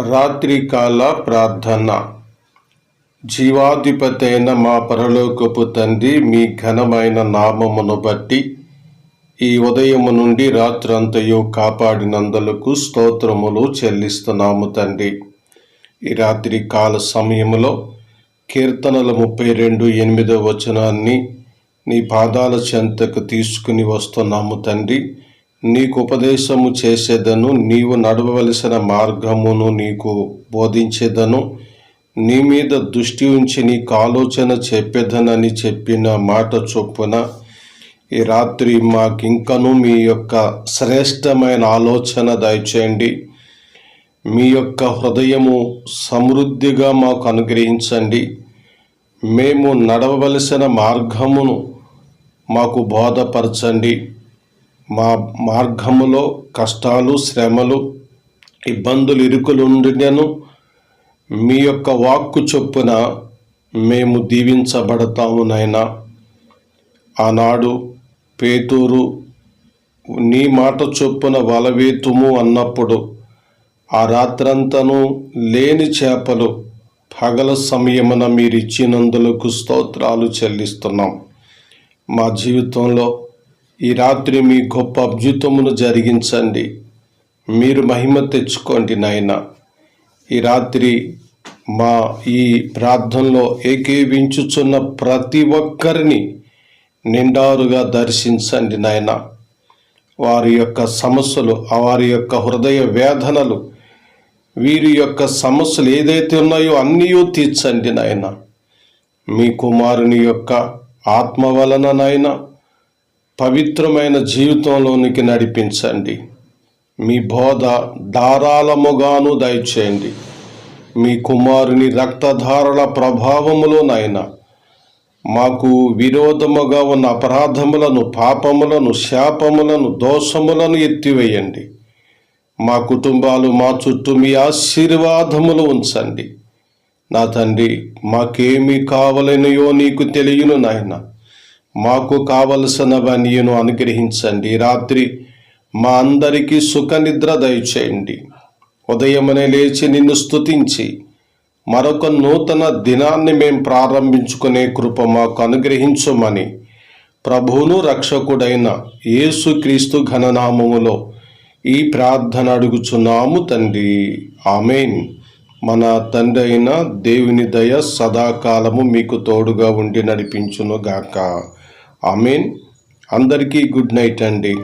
రాత్రికాల ప్రార్థన. జీవాధిపతైన మా పరలోకపు తండ్రి మీ ఘనమైన నామమును బట్టి ఈ ఉదయము నుండి రాత్రంతయు కాపాడినందులకు స్తోత్రములు చెల్లిస్తున్నాము తండ్రి. ఈ రాత్రి కాల సమయంలో కీర్తనల ముప్పై రెండు ఎనిమిదో వచనాన్ని నీ పాదాల చెంతకు తీసుకుని వస్తున్నాము తండ్రి. నీకు ఉపదేశము చేసేదను నీవు నడవవలసిన మార్గమును నీకు బోధించేదను నీ మీద దృష్టి ఉంచి నీకు ఆలోచన చెప్పేదనని చెప్పిన మాట చొప్పున ఈ రాత్రి మాకింకను మీ యొక్క శ్రేష్టమైన ఆలోచన దయచేయండి. మీ యొక్క హృదయము సమృద్ధిగా మాకు అనుగ్రహించండి. మేము నడవవలసిన మార్గమును మాకు బోధపరచండి. మా మార్గములో కష్టాలు శ్రమలు ఇబ్బందులు ఇరుకులుండినను మీ యొక్క వాక్కు చొప్పున మేము దీవించబడతాము నాయనా. ఆనాడు పేతూరు నీ మాట చొప్పున వలవేతుము అన్నప్పుడు ఆ రాత్రంతను లేని చేపలు పగల సమయమున మీరు ఇచ్చినందులకు స్తోత్రాలు చెల్లిస్తున్నాం. మా జీవితంలో ఈ రాత్రి మీ గొప్ప అద్భుతమును జరిగించండి. మీరు మహిమ తెచ్చుకోండి నాయన. ఈ రాత్రి మా ఈ ప్రార్థనలో ఏకీవించుచున్న ప్రతి ఒక్కరిని నిండారుగా దర్శించండి నాయన. వారి యొక్క సమస్యలు వారి యొక్క హృదయ వేదనలు వీరి యొక్క సమస్యలు ఏదైతే ఉన్నాయో అన్నీ తీర్చండి నాయన. మీ కుమారుని యొక్క ఆత్మ వలన నాయన పవిత్రమైన జీవితంలోనికి నడిపించండి. మీ బోధ ధారాళముగాను దయచేయండి. మీ కుమారుని రక్తధారల ప్రభావములో నాయన మాకు విరోధముగా ఉన్న అపరాధములను పాపములను శాపములను దోషములను ఎత్తివేయండి. మా కుటుంబాలు మా చుట్టూ మీ ఆశీర్వాదములు ఉంచండి. నా తండ్రి మాకేమి కావలనయో నీకు తెలియను నాయన మాకు కావలసినవన్నీను అనుగ్రహించండి. రాత్రి మా అందరికీ సుఖనిద్ర దయచేయండి. ఉదయమనే లేచి నిన్ను స్తుతించి మరొక నూతన దినాన్ని మేము ప్రారంభించుకునే కృప మాకు అనుగ్రహించమని ప్రభువును రక్షకుడైన యేసుక్రీస్తు ఘననామములో ఈ ప్రార్థన అడుగుచున్నాము తండ్రి. ఆమెన్. మన తండ్రి అయిన దేవుని దయ సదాకాలము మీకు తోడుగా ఉండి నడిపించును గాక ఆమెన్. అందరికీ గుడ్ నైట్ అండి.